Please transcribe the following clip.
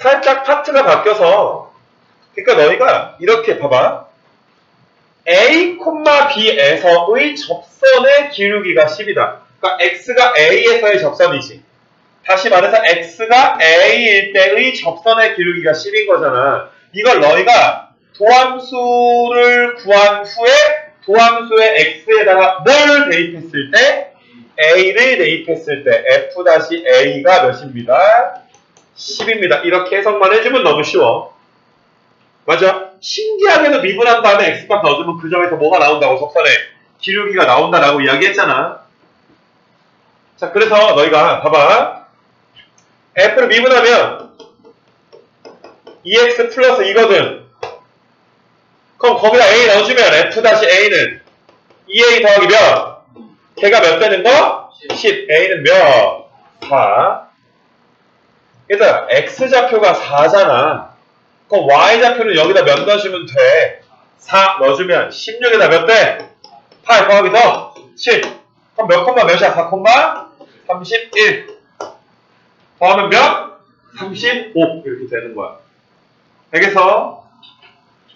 살짝 파트가 바뀌어서 그러니까 너희가 이렇게 봐봐. A, B에서의 접선의 기울기가 10이다. 그러니까 X가 A에서의 접선이지. 다시 말해서 X가 A일 때의 접선의 기울기가 10인 거잖아. 이걸 너희가 도함수를 구한 후에 도함수의 X에다가 뭘 대입했을 때 A를 대입했을 때 F-A가 몇입니다? 10입니다. 이렇게 해석만 해주면 너무 쉬워. 맞아. 신기하게도 미분한 다음에 X값 넣어주면 그 점에서 뭐가 나온다고 속선에 기울기가 나온다라고 이야기했잖아. 자, 그래서 너희가 봐봐. F를 미분하면 2X 플러스 이거든. 그럼 거기다 A 넣어주면 F-A는 2A 더하기 몇? 걔가 몇 되는 거? 10. A는 몇? 4. 얘들아, X좌표가 4잖아. 그럼 Y좌표는 여기다 몇 넣어주면 돼? 4 넣어주면 16에다 몇 돼? 8 더하기 더 7. 그럼 몇 콤마 몇이야? 4 콤마? 31. 더하면 몇? 35. 이렇게 되는 거야. 알겠어?